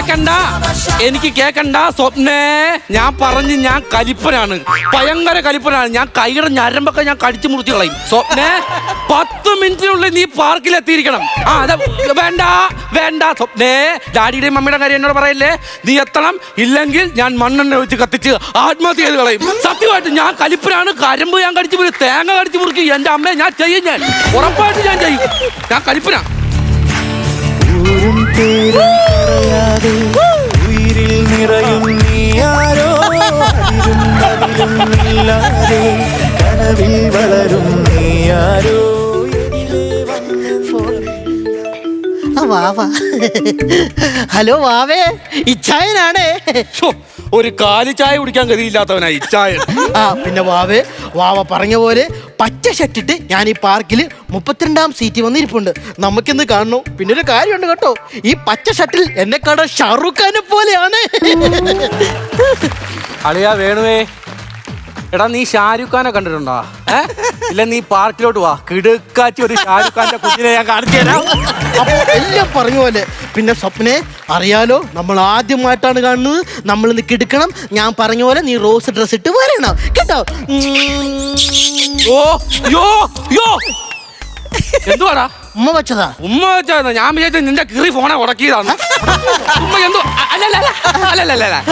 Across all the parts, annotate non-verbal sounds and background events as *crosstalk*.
കേക്കണ്ട. എനിക്ക് കേക്കണ്ട. സ്വപ്നേ ഞാൻ പറഞ്ഞു ഞാൻ കലിപ്പനാണ്. ഭയങ്കര കലിപ്പനാണ്. ഞാൻ കൈയുടെ ഞരമ്പൊക്കെ ഞാൻ കടിച്ചു മുറിച്ച് കളയും. സ്വപ്നേ പത്ത് മിനിറ്റിനുള്ളിൽ നീ പാർക്കിൽ എത്തിയിരിക്കണം. ആ അതെ വേണ്ട വേണ്ട സ്വപ്നേ. ഡാഡിയുടെയും മമ്മിയുടെ കാര്യം എന്നോട് പറയല്ലേ? നീ എത്തണം. ഇല്ലെങ്കിൽ ഞാൻ മണ്ണെണ്ണ വെച്ച് കത്തിച്ച് ആത്മഹത്യ ചെയ്ത് കളയും. സത്യമായിട്ട് ഞാൻ കലിപ്പനാണ്. കരമ്പ് ഞാൻ കടിച്ചു തേങ്ങ കടിച്ചു മുറിക്കും. എന്റെ അമ്മയെ ഞാൻ ചെയ്യും ഞാൻ. ഉറപ്പായിട്ട് ഞാൻ ചെയ്യും. ഞാൻ കലിപ്പനാ. ഊരും പേരും പറയാതെ ഉയിരിൽ നിറയും ഇല്ലാതെ കനവിൽ വളരും വാവ ഹലോ വാവേ. ഇച്ഛായനാണേ ഛോ, ഒരു കാലി ചായ കുടിക്കാൻ ഗതിയില്ലാത്തവനായി ചായ ആ പിന്നെ വാവേ വാവ പറഞ്ഞ പോലെ പച്ച ഷർട്ടിട്ട് ഞാൻ ഈ പാർക്കിൽ മുപ്പത്തിരണ്ടാം സീറ്റ് വന്നിരിപ്പുണ്ട്. നമുക്കിന്ന് കാണണം. പിന്നെ ഒരു കാര്യമുണ്ട് കേട്ടോ. ഈ പച്ച ഷട്ടിൽ എന്നെ കാണാൻ ഷാറുഖ് ഖാനെ പോലെയാണ്. അളിയാ വേണുവേ. എടാ നീ ഷാരൂഖ് ഖാനെ കണ്ടിട്ടുണ്ടോ? ഏ? ഇല്ല നീ പാർക്കിലോട്ട് വാ. കിടുക്കാച്ചി ഒരു ഷാരൂഖ് ഖാന്റെ കുഞ്ഞിനെ ഞാൻ കാണിച്ചു തരാം. അപ്പൊ എല്ലാം പറഞ്ഞ പോലെ. പിന്നെ സ്വപ്നെ അറിയാലോ നമ്മൾ ആദ്യമായിട്ടാണ് കാണുന്നത്. നമ്മൾ ഇന്ന് കിടക്കണം. ഞാൻ പറഞ്ഞ പോലെ നീ റോസ് ഡ്രസ് ഇട്ട് വരണം. കേട്ടോ? ഓ യോ യോ. എന്തുവാടാ? ഉമ്മ വെച്ചതാ. ഉമ്മ വെച്ചാ ഞാൻ വിചാരിച്ച നിന്റെ കീറി ഫോണെ ഉടക്കിയതാണ് ഉമ്മ എന്തോ അല്ലല്ല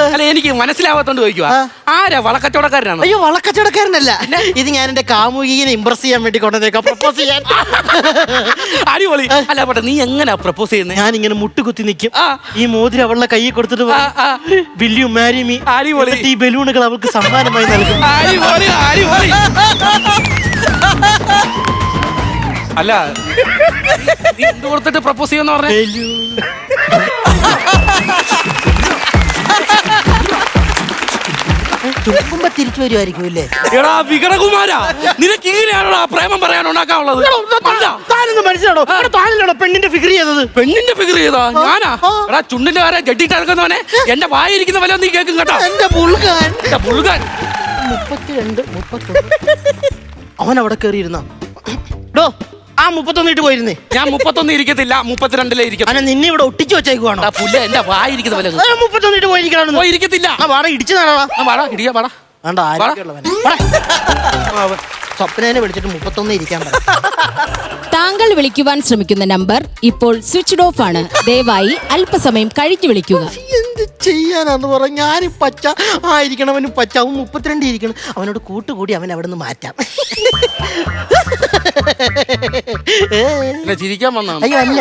അല്ല എനിക്ക് മനസ്സിലാവാത്തോണ്ട് ചോദിക്കുവാ. ആരാ വളക്കച്ചവടക്കാരനാണ് അയ്യോ വളക്കച്ചവടക്കാരനല്ല ഇത് ഞാൻ എന്റെ കാമുകീനെ ഇമ്പ്രസ് ചെയ്യാൻ വേണ്ടി കൊണ്ടുവന്നേക്കാം പ്രപ്പോസ് ചെയ്യാൻ. അടിപൊളി. അല്ല പട്ടെ നീ എങ്ങനെ പ്രപ്പോസ് ചെയ്യുന്നത് ഞാൻ ഇങ്ങനെ മുട്ടുകുത്തി നിൽക്കും ആ. ഈ മോതിരം അവളുടെ കൈ കൊടുത്തിട്ട്. വില്യു മാരി മീ അടിപൊളി. ഈ ബലൂണുകൾ അവൾക്ക് സമ്മാനമായി നൽകും. അടിപൊളി അടിപൊളി. *laughs* അല്ല നീ എന്ത് കൊടുത്തിട്ട് പ്രപ്പോസ് ചെയ്യുന്ന പറഞ്ഞു. തുറക്കുമ്പോ തിരിച്ചു വരുമായിരിക്കും അല്ലേ എടാ വികടകുമാര നിനക്ക് ഇങ്ങനെയാണോടാ പ്രേമം പറയാൻ ഉണ്ടാക്കാനുള്ളത് താനൊന്ന് മനസ്സിലാണോ? താനല്ലോ പെണ്ണിന്റെ ഫിഗർ ചെയ്തത്. പെണ്ണിന്റെ ഫിഗർ ചെയ്താ ഞാനാ. എടാ ചുണ്ടിന്റെ വരെ ജഡ്ഡിട്ട് ഇറക്കുന്നവനെ എന്റെ വായിരിക്കുന്ന വല്ല നീ കേൾക്കും കേട്ടോ. എന്റെ പുൾകാൻ എന്റെ പുഴുകാൻ മുപ്പത്തിരണ്ട് മുപ്പത്തൊന്ന്. അവൻ അവിടെ കേറിയിരുന്നോ? ഡോ ആ മുപ്പത്തൊന്നിട്ട് പോയിരുന്നേ. ഞാൻ മുപ്പത്തൊന്ന് ഇരിക്കത്തില്ല മുപ്പത്തിരണ്ടിലേ ഇരിക്കും അവനെ നിന്നെ ഇവിടെ ഒട്ടിച്ചു വെച്ചേക്കുവാണോ? ആ പുല്ല എന്റെ വായിരിക്കുന്ന പോലെ ആ, മുപ്പത്തൊന്നിട്ട് പോയിരിക്കണോ പോയി ഇരിക്കത്തില്ല. ആ വാട ഇടിച്ചു നടാ ആ, വാടാ ഇടിയാ വാടാ. വേണ്ട ആരോഗ്യമുള്ളവനെ. വാടാ. സ്വപ്നേനെ വിളിച്ചിട്ട് മുപ്പത്തൊന്ന് ഇരിക്കാൻ താങ്കൾ വിളിക്കുവാൻ ശ്രമിക്കുന്ന നമ്പർ ഇപ്പോൾ സ്വിച്ച്ഡ് ഓഫ് ആണ്. ദയവായി അല്പസമയം കഴിഞ്ഞു വിളിക്കുക. എന്ത് ചെയ്യാനാന്ന് പറ. ഞാൻ പച്ച ആയിരിക്കണം അവന് പച്ച. അവൻ മുപ്പത്തിരണ്ട് ഇരിക്കണം. അവനോട് കൂട്ടുകൂടി അവൻ അവിടെ നിന്ന് മാറ്റാം. എന്നെ ചിരിക്കാൻ വന്നാണ് അയ്യോ അല്ല.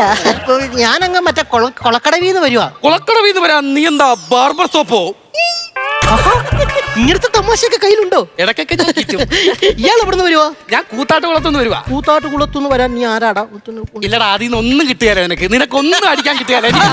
ഞാനങ്ങ് മറ്റേ കൊള കൊളക്കടവിന്ന് വരുവാ. കൊളക്കടവിന്ന് വരാ നീ എന്താ ബാർബർ സോപ്പോ? ഇങ്ങനത്തെ തമാശയൊക്കെ കയ്യിലുണ്ടോ ഇടക്കൊക്കെ ഞാൻ ചുറ്റും. ഇയാൾ എവിടെ നിന്ന് വരുവാ ഞാൻ കൂത്താട്ട് കുളത്തുനിന്ന് വരുവാ കൂത്താട്ട് കുളത്തുനിന്ന് വരാൻ നീ ആരാടാ ഇല്ലടാ അതിൽ നിന്ന് ഒന്നും കിട്ടിയാലോ നിനക്ക് നിനക്കൊന്നും അടിക്കാൻ കിട്ടിയാലോ എനിക്ക്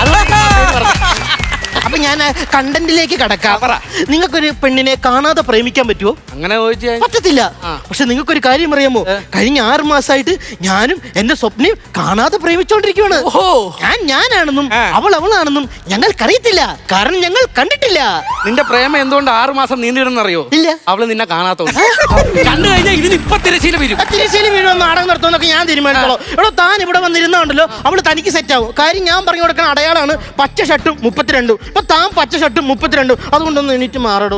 അതുകൊണ്ട് ഞാൻ പേര് പറഞ്ഞു. അപ്പൊ ഞാൻ കണ്ടന്റിലേക്ക് കടക്കാം. പറ. നിങ്ങൾക്കൊരു പെണ്ണിനെ കാണാതെ പ്രേമിക്കാൻ പറ്റുമോ അങ്ങനെ ചോദിച്ചു പറ്റത്തില്ല. പക്ഷെ നിങ്ങൾക്കൊരു കാര്യം അറിയാമോ? കഴിഞ്ഞ ആറ് മാസമായിട്ട് ഞാനും എന്റെ സ്വപ്നയും കാണാതെ പ്രേമിച്ചോണ്ടിരിക്കുവാണ്. ഓഹോ. ഞാൻ ഞാനാണെന്നും ആ. അവൾ അവളാണെന്നും ഞങ്ങൾക്കറിയത്തില്ല. കാരണം ഞങ്ങൾ കണ്ടിട്ടില്ല. നിന്റെ പ്രേമം എന്തുകൊണ്ട് ആറു മാസം നീണ്ടിടുന്നറിയോ ഇല്ല. അവൾ നിന്നെ കാണാത്തോണ്ട്. കണ്ടു കഴിഞ്ഞാൽ ഇതിന് ഇപ്പൊ തിരശീല വരും തിരിശ്ശേരി വീഴും നാടകം നടത്തുമെന്നൊക്കെ ഞാൻ തീരുമാനിച്ചോളൂ. എടോ താൻ ഇവിടെ വന്നിരുന്നുണ്ടല്ലോ. അവൾ തനിക്ക് സെറ്റ് ആവും. കാര്യം ഞാൻ പറഞ്ഞു കൊടുക്കുന്ന അടയാളാണ് പച്ച ഷർട്ടും മുപ്പത്തിരണ്ടും. ഇപ്പൊ താൻ പച്ച ഷർട്ട് മുപ്പത്തിരണ്ടും അതുകൊണ്ടൊന്ന് എണീറ്റ് മാറടോ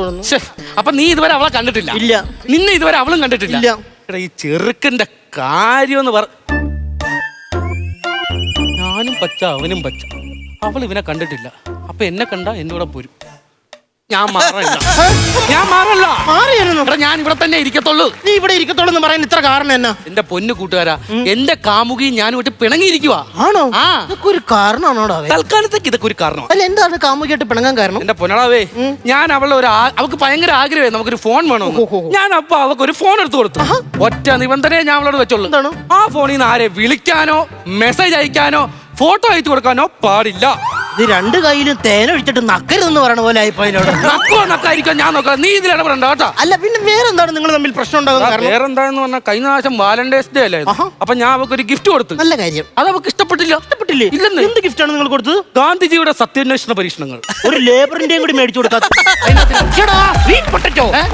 അപ്പൊ നീ ഇതുവരെ അവളെ കണ്ടിട്ടില്ല? ഇല്ല. നിന്നെ ഇതുവരെ അവളും കണ്ടിട്ടില്ല? ഇല്ല. എടാ ഈ ചെറുക്കന്റെ കാര്യം എന്ന് പറ ഞാനും പച്ച അവനും പച്ച. അവൾ ഇവനെ കണ്ടിട്ടില്ല. അപ്പൊ എന്നെ കണ്ട എന്നോടെ പോരും. ഞാൻ മാറല്ല. ഞാൻ മാറല്ല. മാറിയായിരുന്നു എടാ ഞാൻ ഇവിടെ തന്നെ ഇരിക്കത്തുള്ളൂ. നീ ഇവിടെ ഇരിക്കത്തുള്ളൂ എന്ന് പറയാൻ ഇത്ര കാരണം എന്നാ? എന്റെ പൊന്നു കൂട്ടുകാരാ എന്റെ കാമുകി ഞാൻ വിട്ട് പിണങ്ങിയിരിക്കുക ആണോ? ആ. ഇതൊക്കെ ഒരു കാരണമാണോടാ തൽക്കാലത്തേക്ക് ഇതൊക്കെ ഒരു കാരണം അല്ല എന്താണ് കാമുകിയായിട്ട് പിണങ്ങാൻ കാരണം? എന്റെ പൊന്നടാവേ ഞാൻ അവളെ ഒരു അവൾക്ക് ഭയങ്കര ആഗ്രഹമായി നമുക്കൊരു ഫോൺ വേണം ഞാൻ അപ്പൊ അവൾക്ക് ഒരു ഫോൺ എടുത്തു കൊടുത്തു. ഒറ്റ നിബന്ധനയെ ഞാൻ അവളോട് വെച്ചോളൂ? ആ ഫോണിൽ നിന്ന് ആരെ വിളിക്കാനോ മെസ്സേജ് അയക്കാനോ ഫോട്ടോ അയച്ചു കൊടുക്കാനോ പാടില്ല. ഇത് രണ്ട് കയ്യിലും തേനൊഴിച്ചിട്ട് നക്കരുതെന്ന് പറയണ പോലെ ആയിപ്പോ നക്കോ നക്കായിരിക്കും ഞാൻ നോക്കാം. നീ ഇതിൽ ഇടപെടണ്ട കേട്ടോ. അല്ല പിന്നെ വേറെ എന്താണ് നിങ്ങൾ തമ്മിൽ പ്രശ്നം ഉണ്ടാകുന്നത് കാരണം? വേറെന്താന്ന് പറഞ്ഞാൽ കഴിഞ്ഞ പ്രാവശ്യം വാലന്റൈൻസ് ഡേ അല്ലേ. അപ്പൊ ഞാൻ അവൾക്ക് ഒരു ഗിഫ്റ്റ് കൊടുത്തു. നല്ല കാര്യം. അത് അവൾക്ക് ഇഷ്ടപ്പെട്ടില്ല. ഇഷ്ടപ്പെട്ടില്ലേ? ഇല്ലെന്ന്. എന്ത് ഗിഫ്റ്റാണ് നിങ്ങൾ കൊടുത്തത്? ഗാന്ധിജിയുടെ സത്യാന്വേഷണ പരീക്ഷണങ്ങൾ. ഒരു ലേബറിന്റെയും കൂടി മേടിച്ചു കൊടുക്കാത്ത എടാ.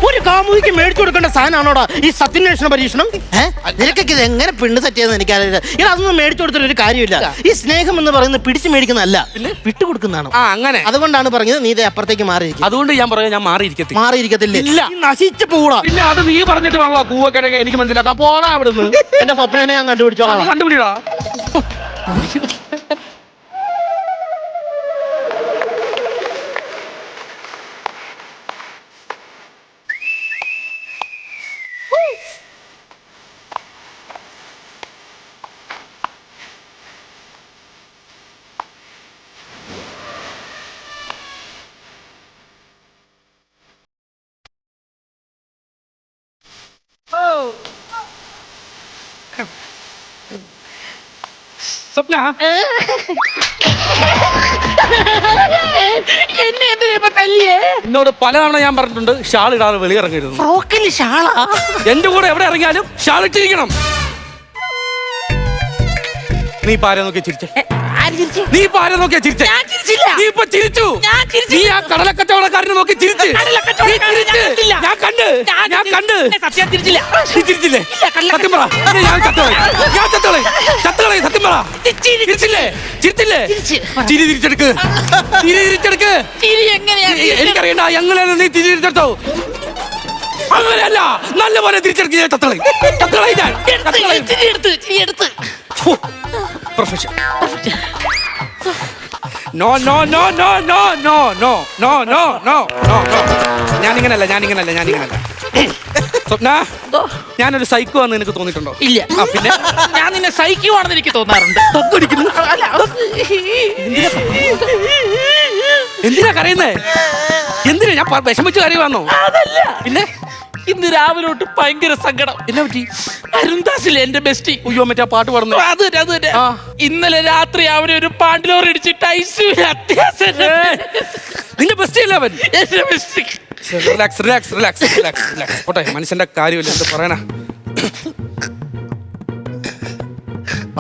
ഒരു കാമുകിക്ക് മേടിച്ചു കൊടുക്കേണ്ട സാധനമാണോടാ ഈ സത്യാന്വേഷണ പരീക്ഷണം? ഏഹ് നിനക്കൊക്കെ ഇത് എങ്ങനെ പെണ്ണ് സെറ്റ് ചെയ്യുന്നത് എനിക്കറിയില്ല. ഇനി അതൊന്നും മേടിച്ചു കൊടുത്തിട്ട് ഒരു കാര്യമില്ല ഈ സ്നേഹം എന്ന് പറയുന്നത് പിടിച്ചു മേടിക്കുന്നതല്ല. വിട്ടുകൊടുക്കുന്നതാണ്. ആ അങ്ങനെ. അതുകൊണ്ടാണ് പറഞ്ഞത് നീ ഇതേ അപ്പുറത്തേക്ക് മാറിയിരിക്കും അതുകൊണ്ട് ഞാൻ പറയാം ഞാൻ മാറിയിരിക്കത്തില്ല. മാറിയിരിക്കത്തില്ലേ. ഇല്ല. നീ നശിച്ചു പോകൂടാ പിന്നെ അത് നീ പറഞ്ഞിട്ട് വേണല്ലോ കൂവക്കിഴങ്ങ് എനിക്ക് മനസ്സിലാക്കാം. പോടാ അവിടുന്ന്. എന്റെ സ്വപ്നനെ ഞാൻ കണ്ടുപിടിച്ചോളാം. കണ്ടുപിടിടാ സ്വപ്ന? എന്നെ എന്തിനാ ഇപ്പൊ തല്ലിയേ? എന്നോട് പലതവണ ഞാൻ പറഞ്ഞിട്ടുണ്ട് ഷാൾ ഇടാതെ വെളിയിറങ്ങരുത് ഫ്രോക്കിൽ ഷാളാ? എന്റെ കൂടെ എവിടെ ഇറങ്ങിയാലും ഷാൾ ഇട്ടിരിക്കണം. നീ ഇപ്പൊ ആരെ നോക്കിയാ ചിരിച്ചേ ആര് ചിരിച്ചു? നീ ഇപ്പൊ ആരെ നോക്കിയാ ചിരിച്ചേ. ഞാൻ ചിരിച്ചില്ല. നീ ഇപ്പൊ ചിരിച്ചു. ഞാൻ നീ ചിരിച്ചില്ല. ആ കടലക്കച്ചവടക്കാരനെ നോക്കി ചിരിച്ച്. കടലക്കച്ചവടക്കാരനെ നീ ചിരിച്ച്. ഞാൻ കണ്ടില്ല. ഞാൻ കണ്ട്. ഞാൻ കണ്ട്. സത്യം തിരിച്ചില്ല നീ ചിരിച്ചില്ലേ? ഇല്ല. സത്യം പറ. ഞാൻ ചത്തോളെ ഞാൻ ചത്തോളെ ചത്തോളെ സത്യം പറ. ചിരി. ചിരിച്ചില്ലേ? ചിരിച്ചില്ലേ? ചിരിച്ച്. ചിരി തിരിച്ചെടുക്ക്. ചിരി തിരിച്ചെടുക്ക്. ചിരി എങ്ങനെയാ? എ- എനിക്കറിയണ്ട. എങ്ങനെയാണ് നീ തിരി തിരിച്ചെടുത്തോ അങ്ങനെയല്ല. നല്ലപോലെ ഞാൻ ചത്തോളെ ചത്തോളെ ഞാൻ. എടുത്ത്, ചിരി എടുത്ത് ചിരി എടുത്ത്. Profession no no no no no no no no no no no no ഞാനിങ്ങനല്ല ഞാനിങ്ങനല്ല ഞാനിങ്ങനല്ല സ്വപ്ന? ഞാനൊരു സൈക്കോ ആണെന്ന് നിനക്ക് തോന്നിയിട്ടുണ്ടോ ഇല്ല ആ, പിന്നെ ഞാൻ നിന്നെ സഹിക്കുവാണെന്ന് എനിക്ക് തോന്നാറുണ്ട് തൊക്കടിക്കുന്നു അല്ല എന്തിനാ കരയുന്നേ എന്തിനാ ഞാൻ വിഷമിച്ച് കരയുവാന്നോ പിന്നെ ഇന്ന് രാവിലെ തൊട്ട് ഭയങ്കര സങ്കടം. എന്നെ പറ്റി? അരുന്ദാസിലെ എന്റെ ബെസ്റ്റി. അയ്യോ മറ്റേ പാട്ട് പാടുന്നു അത് തന്നെ, അത് തന്നെ. ആ. ഇന്നലെ രാത്രി അവനെ ഒരു പാണ്ടിലോർ ഇടിച്ചിട്ട് ഐസിയുവിൽ അത്യാവശ്യം. നിന്റെ ബെസ്റ്റ് അല്ലേ അവൻ? എന്റെ bestie. Relax relax relax relax relax പോട്ടെ മനുഷ്യന്റെ കാര്യമില്ല എന്ത് പറയണ?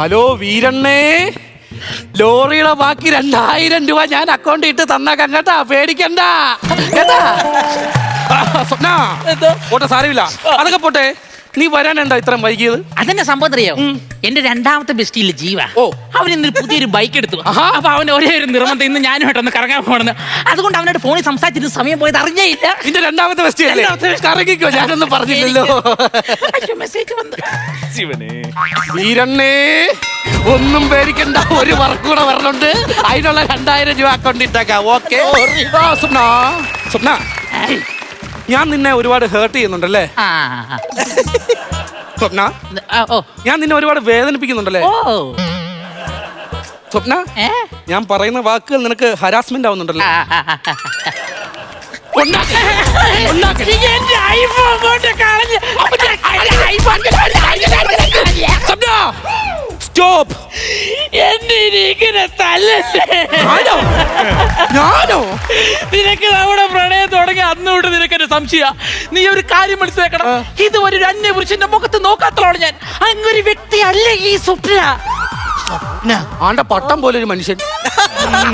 ഹലോ വീരണ്ണേ. ലോറിയുടെ ബാക്കി രണ്ടായിരം രൂപ ഞാൻ അക്കൗണ്ട് ഇട്ട് തന്നേക്കാം കേട്ടാ പേടിക്കണ്ട. കേട്ടാ? സ്വപ്ന? പോട്ടെ സാരമില്ല. അതൊക്കെ പോട്ടെ. നീ വരാനെന്താ ഇത്രയും വൈകിയത്? അതെന്നെ സംഭവം അറിയോ? എന്റെ രണ്ടാമത്തെ ബെസ്റ്റിയിൽ ജീവ. ഓ. അവൻ ഇന്ന് പുതിയൊരു ബൈക്ക് എടുത്തു. അപ്പൊ അവൻ ഒരേ ഒരു നിർബന്ധം ഇന്ന് ഞാനുമായിട്ടൊന്ന് കറങ്ങാൻ പോകണെന്ന് അതുകൊണ്ട് അവനോട് ഫോണിൽ സംസാരിച്ചിട്ട് സമയം പോയത് അറിഞ്ഞേയില്ല. നിന്റെ രണ്ടാമത്തെ ബെസ്റ്റ്. കറങ്ങിക്കോ ഞാനൊന്നും പറഞ്ഞില്ലല്ലോ. അയ്യോ, മെസ്സേജ് വന്നു. വീരണ്ണേ ഒന്നും പേടിക്കണ്ട ഒരു വർക്ക് കൂടെ വരണുണ്ട്. അതിനുള്ള രണ്ടായിരം രൂപ അക്കൗണ്ട് ഇട്ടേക്കാം. ഓക്കെ സ്വപ്ന. സ്വപ്ന. ഞാൻ നിന്നെ ഒരുപാട് ഹേർട്ട് ചെയ്യുന്നുണ്ടല്ലേ ആ, സ്വപ്ന ആ, ഓ ഞാൻ നിന്നെ ഒരുപാട് വേദനിപ്പിക്കുന്നുണ്ടല്ലേ ഓ സ്വപ്ന ഏ ഞാൻ പറയുന്ന വാക്കുകൾ നിനക്ക് ഹരാസ്മെന്റ് ആവുന്നുണ്ടല്ലേ ആ, ആ, ആ, ആ. ഉണ്ടാക്ക്. ഉണ്ടാക്ക്. നീ എന്റെ ഐഫോൺ കൊണ്ട് കളഞ്ഞ്. അപ്പൊ സ്റ്റോപ്പ് എന്നെ ഇനി ഇങ്ങനെ തല്ലല്ലേ? ഞാനോ? ഞാനോ? നിനക്ക് നമ്മുടെ പ്രണയം തുടങ്ങി അന്ന് തൊട്ട് നിനക്ക് എന്റെ സംശയ നീ ഒരു കാര്യം മനസ്സിലാക്കണം. ഇത് ഒരു അന്യ പുരുഷന്റെ മുഖത്ത് നോക്കാത്തോളം ഞാൻ. അങ്ങൊരു വ്യക്തി അല്ല ഈ സ്വപ്ന? ആണ്ട പട്ടം പോലെ ഒരു മനുഷ്യൻ. *laughs*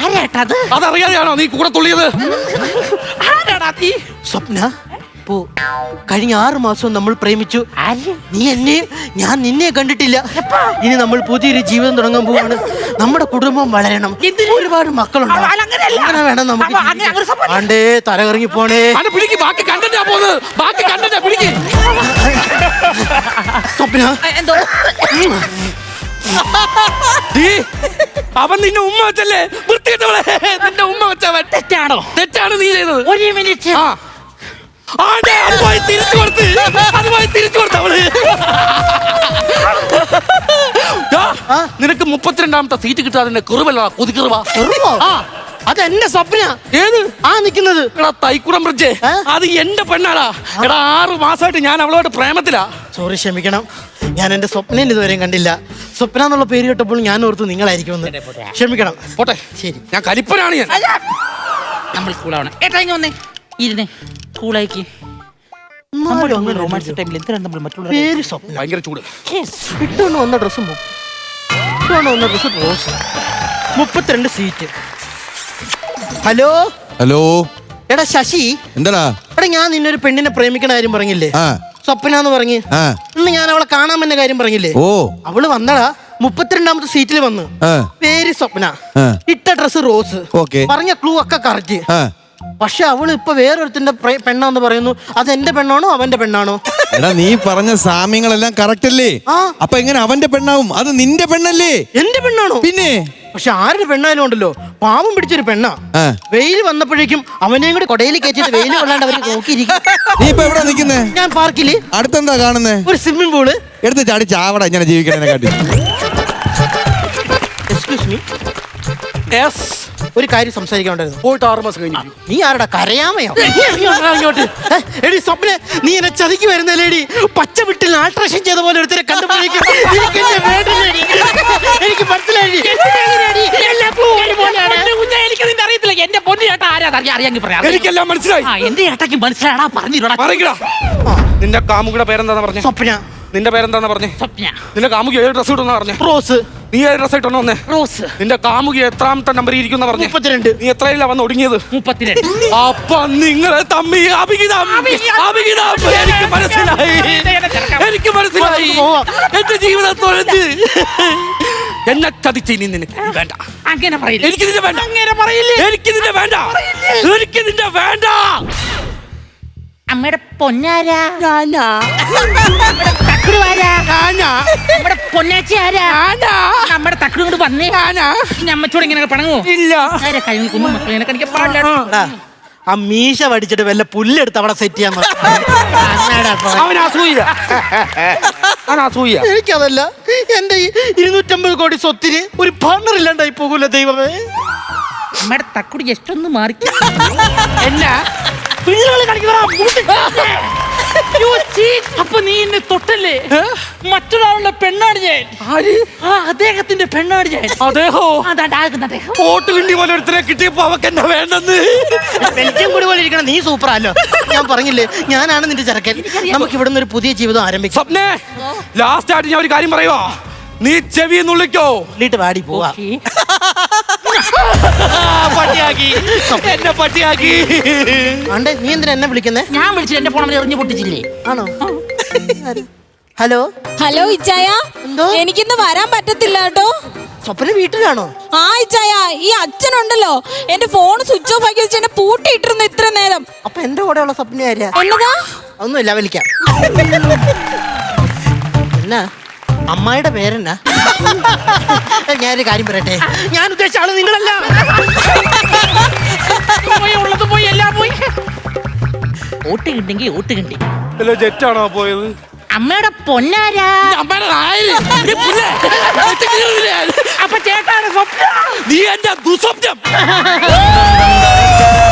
ആരാട്ടത് അതറിയാതെയാണോ നീ കൂടെ തുള്ളിയത്? ആരാടാ നീ? സ്വപ്ന പോ. കഴിഞ്ഞ ആറു മാസം നമ്മൾ പ്രേമിച്ചു. നീ എന്നെ ഞാൻ നിന്നെ കണ്ടിട്ടില്ല. ഇനി നമ്മൾ പുതിയൊരു ജീവിതം തുടങ്ങാൻ പോവാണ്. നമ്മുടെ കുടുംബം വളരണം? ഒരുപാട് മക്കളുണ്ട്. അങ്ങനെ വേണം നമുക്ക് ആണ്ടേ തലകറങ്ങി പോണേ. ബാക്കി കണ്ടന്റാ പോകുന്നത് ബാക്കി കണ്ടന്റാ പിടിക്ക്. സ്വപ്ന. എന്തോ? *laughs* ദീ, അവൻ നിന്നെ ഉമ്മ വെച്ചല്ലേ? വൃത്തികെട്ടവളെ. നിന്റെ ഉമ്മ വെച്ചവൻ. തെറ്റാണോ? തെറ്റാണ് നീ ചെയ്തത്. ഒരു മിനിറ്റ്. ആ. അതുമായി തിരിച്ചു കൊടുത്ത്. അതുമായി തിരിച്ചു കൊടുത്ത് അവൾ ദാ, *laughs* ആ. നിനക്ക് മുപ്പത്തിരണ്ടാമത്തെ സീറ്റ് കിട്ടാതെ കുറുവല്ല കുതിക്കുറുവാ. ചെറുപ്പോ? അത് എന്റെ സ്വപ്ന. ഏത്? ആ നിക്കുന്നത് എടാ തൈക്കുടം ബ്രിഡ്ജ്. ഏ? അത് എന്റെ പെണ്ണാടാ. എടാ ആറു മാസമായിട്ട് ഞാൻ അവളോട് പ്രേമത്തിലാ. സോറി ക്ഷമിക്കണം. ഞാൻ എന്റെ സ്വപ്നം ഇതുവരെയും കണ്ടില്ല. സ്വപ്ന എന്നുള്ള പേര് കേട്ടപ്പോൾ ഞാൻ ഓർത്തു നിങ്ങളായിരിക്കുമെന്ന് ക്ഷമിക്കണം. പോട്ടെ. ശരി. ഞാൻ കലിപ്പനാണ് ഞാൻ. നമ്മൾ കൂളാവണം ഏട്ടാ ഇങ്ങ് വന്നേ. ഇരുന്നേ. കൂളായിക്ക് നമ്മൾ അങ്ങനെ റൊമാൻസ് ടൈമിൽ എന്തിനാണ് നമ്മൾ മറ്റുള്ള പേര് സ്വപ്നം. ഭയങ്കര ചൂട്. ഇട്ടുകൊണ്ട് വന്ന ഡ്രസ്സ് ഇട്ടുകൊണ്ട് വന്ന ഡ്രസ്സ് റോസ് മുപ്പത്തിരണ്ട് സീറ്റ് ഹലോ ഹലോ എടാ ശശി. എന്താടാ എടാ ഞാൻ നിന്നൊരു പെണ്ണിനെ പ്രേമിക്കണ കാര്യം പറഞ്ഞില്ലേ? സ്വപ്നന്ന് സ്വപ്ന എന്ന് പറഞ്ഞ് ഇന്ന് ഞാൻ അവളെ കാണാൻ പറ്റുന്ന കാര്യം പറഞ്ഞില്ലേ? ഓ. അവൾ വന്നടാ മുപ്പത്തിരണ്ടാമത്തെ സീറ്റിൽ വന്ന്. പേര് സ്വപ്ന. ഇട്ട ഡ്രസ് റോസ്. പറഞ്ഞ ക്ലൂ ഒക്കെ കറക്റ്റ് പക്ഷെ അവൾ ഇപ്പൊ വേറൊരുത്തിന്റെ പെണ്ണാന്ന് പറയുന്നു. അത് എന്റെ പെണ്ണാണോ അവന്റെ പെണ്ണാണോ? എടാ നീ പറഞ്ഞ സാമ്യങ്ങളെല്ലാം കറക്റ്റ് അല്ലേ. അപ്പൊ എങ്ങനെ അവന്റെ പെണ്ണാവും? അത് നിന്റെ പെണ്ണല്ലേ? എന്റെ പെണ്ണാണോ? പിന്നെ? പക്ഷെ ആരുടെ പെണ്ണായാലും ഉണ്ടല്ലോ. പാവം പിടിച്ചൊരു പെണ്ണാ. ആ. വെയിൽ വന്നപ്പോഴേക്കും അവനെയും കൂടി കൊടയിൽ കയറ്റിട്ട് വെയിൽ കൊള്ളാണ്ട് അവർ നോക്കിയിരിക്കും. നീ ഇപ്പൊ എവിടെ നിക്കുന്നേ ഞാൻ പാർക്കിൽ അടുത്തെന്താ കാണുന്നേ? ഒരു സ്വിമ്മിംഗ് പൂൾ എടുത്ത് ചാടി ചാവട ഇങ്ങനെ ജീവിക്കണേ കാട്ടി. എക്സ്ക്യൂസ് മീ എസ് ഒരു കാര്യം സംസാരിക്കാണ്ടായിരുന്നു പോയിട്ട് ആറ് മാസം കഴിഞ്ഞു നീ ആരടാ കരയാമയോ? ഇങ്ങോട്ട് ഏ, എടി സ്വപ്ന നീ എന്നെ ചതിക്ക് വരുന്നല്ലേടി പച്ച വിട്ടിൽ ആൾട്രേഷൻ ചെയ്ത പോലെ ഒരുത്തരെ കണ്ടുപോയേക്കും പൊന്നു ചേട്ടാ ആരാ അറിയാമെങ്കിൽ പറയാം. എനിക്കെല്ലാം മനസ്സിലായി. ആ എന്റെ ചേട്ടയ്ക്ക് മനസ്സിലാടാ പറഞ്ഞിരോടാ. പറയടാ നിന്റെ കാമുകിയുടെ പേരെന്താന്ന് പറഞ്ഞു? സ്വപ്ന. നിന്റെ പേരെന്താന്ന് പറഞ്ഞു? സ്വപ്ന. നിന്റെ കാമുകി ഏത് ഡ്രസ് ഇട്ടെന്നാ പറഞ്ഞു? റോസ്. നീ ഏത് ഡ്രസ് ഇട്ടെന്ന് വന്നേ? റോസ്. നിന്റെ കാമുകി എത്രാമത്തെ നമ്പർ ഇരിക്കുന്ന പറഞ്ഞു? മുപ്പത്തിരണ്ട്. നീ എത്രയില്ല വന്ന് ഒടുങ്ങിയത്? മുപ്പത്തിരണ്ട്. അപ്പൊ നിങ്ങളെ തമ്മി എനിക്ക് മനസ്സിലായി. എനിക്ക് മനസ്സിലായി. എന്റെ ജീവിതം തൊഴഞ്ഞ്. എന്നെ ചതിച്ച് ഇനി നിനക്ക് വേണ്ട. അങ്ങനെ പറയില്ല? എനിക്ക് നിന്നെ വേണ്ട. അങ്ങനെ പറയില്ല? എനിക്ക് നിന്നെ വേണ്ട. എനിക്ക് നിന്നെ വേണ്ട. അമ്മയുടെ പൊന്നാരാ? ഞാനാ. നമ്മുടെ പൊന്നാച്ചി ആരാ? നമ്മുടെ തക്കുടു കൊണ്ട് വന്നേ. ഇനി അമ്മച്ചോട് ഇങ്ങനെ പണങ്ങോ ഇല്ല. കഴിഞ്ഞ കുഞ്ഞു മക്കളെ? കണിക്കാൻ പാടില്ല ആ മീശ പഠിച്ചിട്ട് വല്ല പുല്ലെടുത്ത് അവിടെ സെറ്റ് ചെയ്യാൻ നോക്ക്. അന്നേടാ പോ. അവൻ അസൂയ. അവൻ അസൂയ. എനിക്കതല്ല. എന്റെ ഈ ഇരുന്നൂറ്റമ്പത് കോടി സ്വത്തിന് ഒരു പാർട്ണർ ഇല്ലാണ്ടായി പോകൂല ദൈവമേ. അമ്മയുടെ തക്കുടി ജസ്റ്റ് ഒന്ന് മാറി എന്നാ? പിള്ളേർ കളിക്കുന്ന. അപ്പൊ നീ എന്നെ തൊട്ടല്ലേ? മറ്റൊരാളുടെ പെണ്ണാണ് ഞാൻ. ആര്? ആ അദ്ദേഹത്തിന്റെ പെണ്ണാണ് ഞാൻ. അദ്ദേഹം? പോട്ട് കിണ്ടി പോലെ ഒരുത്തരെ കിട്ടിയപ്പോ അവക്ക് എന്നെ വേണ്ടെന്ന്? ബെൽജിയം കൂടി പോലെ ഇരിക്കണം. നീ സൂപ്പറല്ലോ ഞാൻ പറഞ്ഞില്ലേ ഞാനാണ് നിന്റെ ചെറുക്കൻ. നമുക്ക് ഇവിടുന്ന് ഒരു പുതിയ ജീവിതം ആരംഭിക്കും. ലാസ്റ്റ് ആയിട്ട് ഞാൻ ഒരു കാര്യം പറയുവാ. നീ ചെവി നുള്ളിക്കോ. നീട്ട് വാടി പോവാ. പട്ടിയാക്കി. എന്നെ പട്ടിയാക്കി. അണ്ടേ നീ എന്തിനാ എന്നെ വിളിക്കുന്നേ? ഞാൻ വിളിച്ചു എന്റെ ഫോണിൽ എറിഞ്ഞു പൊട്ടിച്ചില്ലേ? ആണോ? ഹലോ? ഹലോ ഇച്ചായ. എന്തോ? എനിക്കിന്ന് വരാൻ പറ്റത്തില്ല കേട്ടോ. സ്വപ്ന വീട്ടിലാണോ? ആ ഇച്ചായ ഈ അച്ഛനുണ്ടല്ലോ. എന്റെ ഫോൺ സ്വിച്ച് ഓഫ് ആക്കി വെച്ച് എന്നെ പൂട്ടിയിട്ടിരുന്നു ഇത്ര നേരം. അപ്പൊ എന്റെ കൂടെ ഉള്ള സ്വപ്ന ആര്യാ? എന്നതാ? ഒന്നുമില്ല വിളിക്കാം. *laughs* എന്നാ? അമ്മായിയുടെ പേരെന്നാ? ഞാനൊരു കാര്യം പറയട്ടെ. ഞാൻ ഉദ്ദേശിച്ച ആൾ നിങ്ങളല്ല. പോയി ഉള്ളത് പോയി എല്ലാം പോയി. ഓട്ട് കിണ്ടെങ്കിൽ ഓട്ട് കിണ്ടി അല്ല ജെറ്റാണോ പോയത്? അമ്മയുടെ പൊന്നാരാ? അപ്പൊ ചേട്ടാണ് സ്വപ്ന. നീ എന്റെ ദുസ്വപ്നം. *laughs*